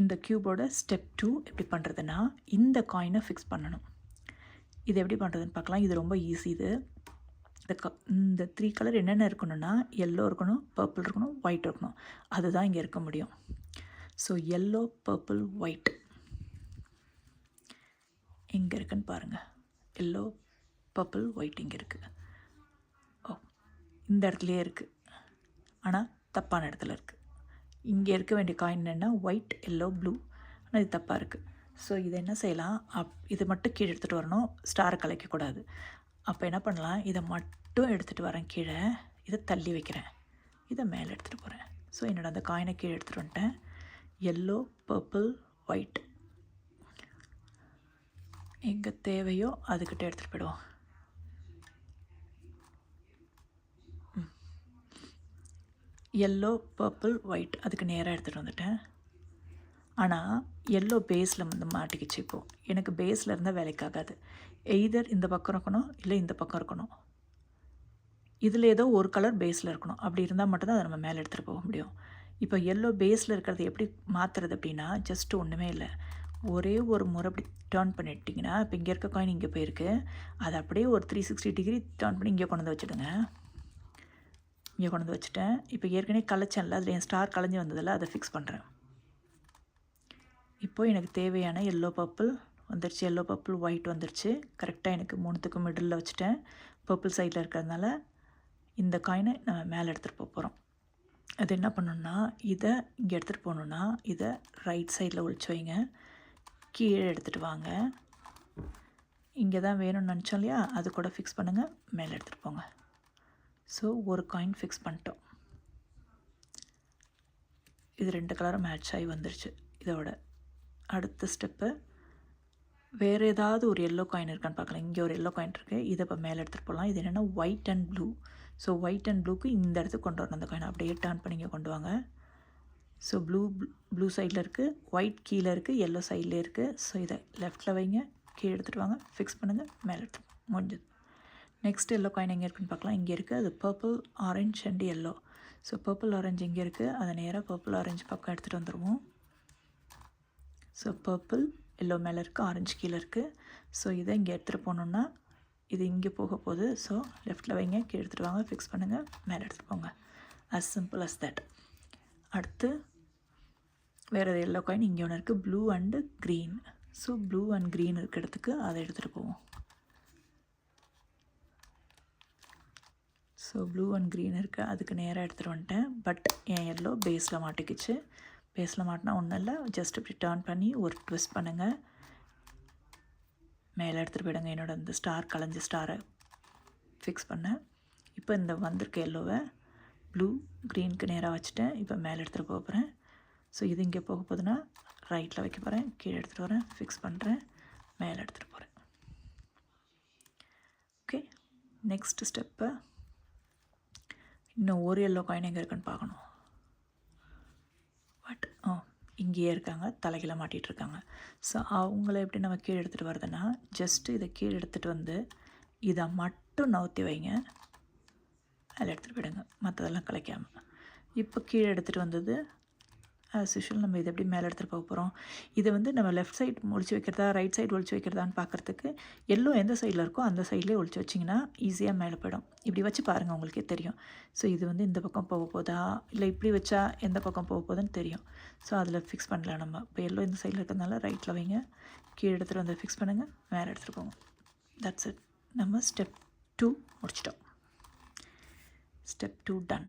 இந்த க்யூபோட step two எப்படி பண்ணுறதுன்னா இந்த காயினை ஃபிக்ஸ் பண்ணணும். இது எப்படி பண்ணுறதுன்னு பார்க்கலாம். இது ரொம்ப ஈஸி இது. இந்த க இந்த த்ரீ கலர் என்னென்ன இருக்கணும்னா எல்லோ இருக்கணும் பர்பிள் இருக்கணும் ஒயிட் இருக்கணும். அதுதான் இங்கே இருக்க முடியும். ஸோ எல்லோ பர்பிள் ஒயிட் எங்கே இருக்குன்னு பாருங்கள் எல்லோ பர்பிள் ஒயிட் இங்கே இருக்குது ஓ இந்த இடத்துலையே இருக்குது ஆனால் தப்பான இடத்துல இருக்குது இங்கே இருக்க வேண்டிய காயின் என்னென்னா ஒயிட் எல்லோ ப்ளூ ஆனால் இது தப்பாக இருக்குது ஸோ இதை என்ன செய்யலாம்? அப் இது மட்டும் கீழே எடுத்துகிட்டு வரணும். ஸ்டாரை கலைக்கக்கூடாது அப்போ என்ன பண்ணலாம்? இதை மட்டும் எடுத்துகிட்டு வரேன் கீழே. இதை தள்ளி வைக்கிறேன். இதை மேலே எடுத்துகிட்டு போகிறேன் ஸோ என்னோட அந்த காயினை கீழே எடுத்துகிட்டு வந்துட்டேன். எல்லோ பர்பிள் ஒயிட் எங்கே தேவையோ அதுக்கிட்ட எடுத்துகிட்டு போயிடுவோம். எல்லோ பர்பிள் ஒயிட் அதுக்கு நேராக எடுத்துகிட்டு வந்துட்டேன். ஆனால் எல்லோ பேஸில் வந்து மாட்டிக்கிச்சு இப்போது எனக்கு பேஸில் இருந்தால் வேலைக்காகாது. எய்தர் இந்த பக்கம் இருக்கணும் இல்லை இந்த பக்கம் இருக்கணும். இதில் ஏதோ ஒரு கலர் பேஸில் இருக்கணும். அப்படி இருந்தால் மட்டும்தான் அதை நம்ம மேலே எடுத்துகிட்டு போக முடியும். இப்போ எல்லோ பேஸில் இருக்கிறது எப்படி மாற்றுறது அப்படின்னா ஜஸ்ட் ஒன்றுமே இல்லை. ஒரே ஒரு முறை அப்படி டேர்ன் பண்ணிட்டிங்கன்னா இப்போ இங்கே இருக்க காயின் இங்கே போயிருக்கு. அதை அப்படியே ஒரு த்ரீ சிக்ஸ்டி டிகிரி டேர்ன் பண்ணி இங்கே கொண்டு வந்து வச்சுடுங்க. இங்கே கொண்டு வந்து வச்சுட்டேன். இப்போ ஏற்கனவே கலைச்சேன்ல அதில் என் ஸ்டார் கலைஞ்சி வந்ததில் அதை ஃபிக்ஸ் பண்ணுறேன் இப்போது எனக்கு தேவையான எல்லோ பர்பிள் வந்துருச்சு. எல்லோ பர்பிள் ஒயிட் வந்துருச்சு. கரெக்டாக எனக்கு மூணுத்துக்கும் மிடில் வச்சுட்டேன். பர்பிள் சைடில் இருக்கிறதுனால இந்த காயினை நம்ம மேலே எடுத்துகிட்டு போக போகிறோம் அது என்ன பண்ணணுன்னா இதை இங்கே எடுத்துகிட்டு போகணுன்னா இதை ரைட் சைடில் ஒழிச்சு வைங்க. கீழே எடுத்துகிட்டு வாங்க. இங்கே தான் வேணும்னு நினச்சோம் இல்லையா? அது கூட ஃபிக்ஸ் பண்ணுங்கள் மேலே எடுத்துகிட்டு போங்க. ஸோ ஒரு காயின் ஃபிக்ஸ் பண்ணிட்டோம். இது ரெண்டு கலரும் மேட்ச் ஆகி வந்துருச்சு. இதோட அடுத்த ஸ்டெப்பு வேறு ஏதாவது ஒரு எல்லோ காயின் இருக்கான்னு பார்க்கலாம். இங்கே ஒரு எல்லோ காயின் இருக்குது இதை இப்போ மேலே எடுத்துகிட்டு போகலாம் இது என்னென்னா white and blue so white and ப்ளூக்கு இந்த இடத்துக்கு கொண்டு வரணும் அந்த காயின் அப்படியே டர்ன் பண்ணி இங்கே கொண்டு வாங்க. ஸோ ப்ளூ ப்ளூ சைடில் இருக்குது ஒயிட் கீழே இருக்குது எல்லோ சைடில் இருக்குது ஸோ இதை லெஃப்ட்டில் வைங்க. கீழே எடுத்துகிட்டு வாங்க. ஃபிக்ஸ் பண்ணுங்கள் மேலே எடுத்து முடிஞ்சது. நெக்ஸ்ட் எல்லோ காயின் எங்கே இருக்குன்னு பார்க்கலாம். இங்கே இருக்குது அது purple orange and yellow so purple orange இங்கே இருக்குது அதை நேராக பர்பிள் ஆரஞ்சு பக்கம் எடுத்துகிட்டு வந்துடுவோம் ஸோ பர்பிள் எல்லோ மேலே இருக்குது ஆரஞ்சு கீழே இருக்குது ஸோ இதை இங்கே எடுத்துகிட்டு போனோன்னா இது இங்கே போக போகுது. ஸோ லெஃப்ட்டில் வைங்க கீழே எடுத்துகிட்டு வாங்க ஃபிக்ஸ் பண்ணுங்கள் மேலே எடுத்துகிட்டு போங்க. அஸ் சிம்பிள் அஸ் தட் அடுத்து வேறு எல்லோ காயின் இங்கே ஒன்று இருக்குது blue and green so blue and green இருக்க இடத்துக்கு அதை எடுத்துகிட்டு போவோம். ஸோ ப்ளூ அண்ட் க்ரீன் இருக்குது அதுக்கு நேராக எடுத்துகிட்டு வந்துட்டேன். பட் என் எல்லோ பேஸில் மாட்டிக்கிச்சு. பேஸில் மாட்டினா ஒன்றும் இல்லை. ஜஸ்ட் இப்படி டேர்ன் பண்ணி ஒரு ட்விஸ்ட் பண்ணுங்கள் மேலே எடுத்துகிட்டு போயிடுங்க. என்னோடய இந்த ஸ்டார் கலைஞ்ச ஸ்டாரை ஃபிக்ஸ் பண்ணேன் இப்போ இந்த வந்திருக்க எல்லோவை ப்ளூ க்ரீனுக்கு நேராக வச்சுட்டேன். இப்போ மேலே எடுத்துகிட்டு போக போகிறேன் ஸோ இது இங்கே போக போகுதுன்னா ரைட்டில் வைக்க போகிறேன் கீழே எடுத்துகிட்டு வரேன். ஃபிக்ஸ் பண்ணுறேன் மேலே எடுத்துகிட்டு போகிறேன் ஓகே நெக்ஸ்ட் ஸ்டெப்பை இன்னும் ஒரு எல்லோ காயின் எங்கே இருக்குன்னு பார்க்கணும். பட் ஆ இங்கேயே இருக்காங்க. தலைகளை மாட்டிகிட்டு இருக்காங்க. ஸோ அவங்கள எப்படி நம்ம கீழே எடுத்துகிட்டு வருதுன்னா ஜஸ்ட்டு இதை கீழே எடுத்துகிட்டு வந்து இதை மட்டும் நவுத்தி வைங்க. அதில் எடுத்துகிட்டு போயிடுங்க. மற்றதெல்லாம் கலைக்காமல் இப்போ கீழே எடுத்துகிட்டு வந்தது ஆஸ் யூஷுவல் நம்ம இதை எப்படி மேலே எடுத்துகிட்டு போக போகிறோம் இதை வந்து நம்ம லெஃப்ட் சைட் ஒழிச்சு வைக்கிறதா ரைட் சைடு ஒழிச்சு வைக்கிறதான்னு பார்க்குறதுக்கு எல்லோ எந்த சைடில் இருக்கோ அந்த சைட்லேயே ஒழிச்சு வச்சிங்கன்னா ஈஸியாக மேலே போயிடும். இப்படி வச்சு பாருங்கள் உங்களுக்கே தெரியும். ஸோ இது வந்து இந்த பக்கம் போக போதா? இல்லை இப்படி வச்சா எந்த பக்கம் போக போகுதுன்னு தெரியும். ஸோ அதில் ஃபிக்ஸ் பண்ணலாம் நம்ம. இப்போ எல்லோ இந்த சைடில் இருக்கிறதுனால ரைட்டில் வைங்க. கீழே எடுத்துகிட்டு வந்து ஃபிக்ஸ் பண்ணுங்கள் மேலே எடுத்துகிட்டு போங்க. தட்ஸ் இட் நம்ம ஸ்டெப் டூ முடிச்சிட்டோம். Step two done